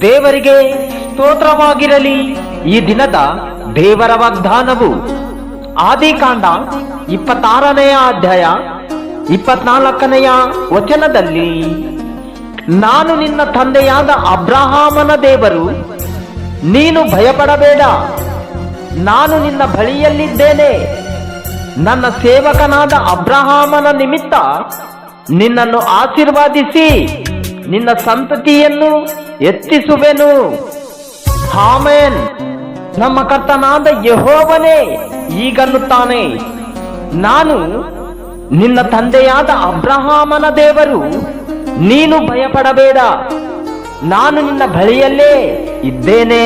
ದೇವರಿಗೆ ಸ್ತೋತ್ರವಾಗಿರಲಿ. ಈ ದಿನದ ದೇವರ ವಾಗ್ದಾನವು ಆದಿಕಾಂಡ ಇಪ್ಪತ್ತಾರನೆಯ ಅಧ್ಯಾಯ ಇಪ್ಪತ್ನಾಲ್ಕನೆಯ ವಚನದಲ್ಲಿ, ನಾನು ನಿನ್ನ ತಂದೆಯಾದ ಅಬ್ರಹಾಮನ ದೇವರು, ನೀನು ಭಯಪಡಬೇಡ. ನಾನು ನಿನ್ನ ಬಳಿಯಲ್ಲಿದ್ದೇನೆ. ನನ್ನ ಸೇವಕನಾದ ಅಬ್ರಹಾಮನ ನಿಮಿತ್ತ ನಿನ್ನನ್ನು ಆಶೀರ್ವಾದಿಸಿ ನಿನ್ನ ಸಂತತಿಯನ್ನು ಎತ್ತಿಸುವೆನು. ಹಾಮೇನ್ ನಮ್ಮ ಕರ್ತನಾದ ಯಹೋವನೇ ಈಗನ್ನುತ್ತಾನೆ ನಾನು ನಿನ್ನ ತಂದೆಯಾದ ಅಬ್ರಹಾಮನ ದೇವರು, ನೀನು ಭಯಪಡಬೇಡ. ನಾನು ನಿನ್ನ ಬಳಿಯಲ್ಲೇ ಇದ್ದೇನೆ.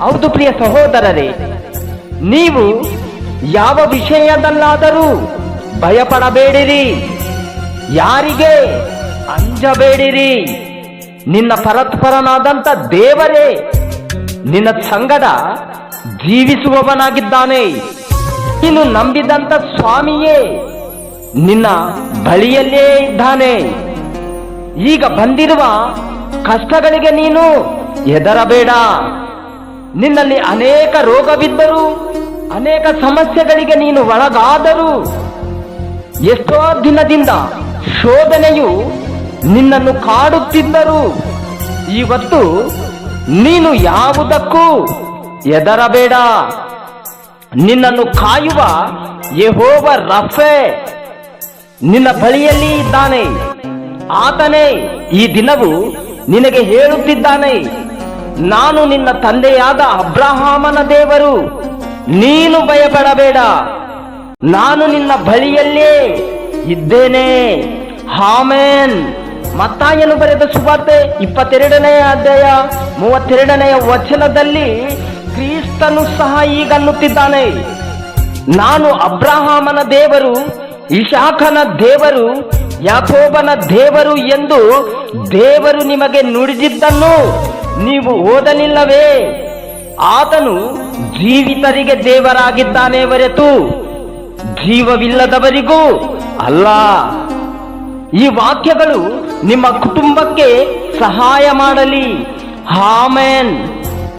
ಹೌದು ಪ್ರಿಯ ಸಹೋದರರೇ, ನೀವು ಯಾವ ವಿಷಯದಲ್ಲಾದರೂ ಭಯಪಡಬೇಡಿರಿ. ಯಾರಿಗೆ ಅಂಜಬೇಡಿರಿ. ನಿನ್ನ ಪರತ್ಪರನಾದಂಥ ದೇವರೇ, ನಿನ್ನ ಸಂಗಡ ಜೀವಿಸುವವನಾಗಿದ್ದಾನೆ. ನೀನು ನಂಬಿದಂಥ ಸ್ವಾಮಿಯೇ, ನಿನ್ನ ಬಳಿಯಲ್ಲೇ ಇದ್ದಾನೆ. ಈಗ ಬಂದಿರುವ ಕಷ್ಟಗಳಿಗೆ ನೀನು ಹೆದರಬೇಡ. ನಿನ್ನಲ್ಲಿ ಅನೇಕ ರೋಗವಿದ್ದರೂ ಅನೇಕ ಸಮಸ್ಯೆಗಳಿಗೆ ನೀನು ಒಳಗಾದರೂ ಎಷ್ಟೋ ದಿನದಿಂದ ಶೋಧನೆಯು ನಿನ್ನನ್ನು ಕಾಡುತ್ತಿದ್ದರು ಇವತ್ತು ನೀನು ಯಾವುದಕ್ಕೂ ಹೆದರಬೇಡ. ನಿನ್ನನ್ನು ಕಾಯುವ ಯಹೋವ ರಫೆ. ನಿನ್ನ ಬಳಿಯಲ್ಲಿ ಇದ್ದಾನೆ. ಆತನೇ ಈ ದಿನವು ನಿನಗೆ ಹೇಳುತ್ತಿದ್ದಾನೆ, ನಾನು ನಿನ್ನ ತಂದೆಯಾದ ಅಬ್ರಹಾಮನ ದೇವರು. ನೀನು ಭಯಪಡಬೇಡ. ನಾನು ನಿನ್ನ ಬಳಿಯಲ್ಲೇ ಇದ್ದೇನೆ. ಹಾಮೇನ್ ಮತ್ತಾಯನು ಬರೆದ ಸುವಾರ್ತೆ ಇಪ್ಪತ್ತೆರಡನೆಯ ಅಧ್ಯಾಯ ಮೂವತ್ತೆರಡನೆಯ ವಚನದಲ್ಲಿ ಕ್ರಿಸ್ತನು ಸಹ ಈಗನ್ನುತ್ತಿದ್ದಾನೆ ನಾನು ಅಬ್ರಹಾಮನ ದೇವರು ಇಶಾಖನ ದೇವರು, ಯಾಕೋಬನ ದೇವರು ಎಂದು ದೇವರು ನಿಮಗೆ ನುಡಿದಿದ್ದನ್ನು ನೀವು ಓದಲಿಲ್ಲವೇ? ಆತನು ಜೀವಿತರಿಗೆ ದೇವರಾಗಿದ್ದಾನೆ ಹೊರತು ಜೀವವಿಲ್ಲದವರಿಗೂ ಅಲ್ಲ. ಈ ವಾಕ್ಯಗಳು ನಿಮ್ಮ ಕುಟುಂಬಕ್ಕೆ ಸಹಾಯ ಮಾಡಲಿ. ಹಾಮೇನ್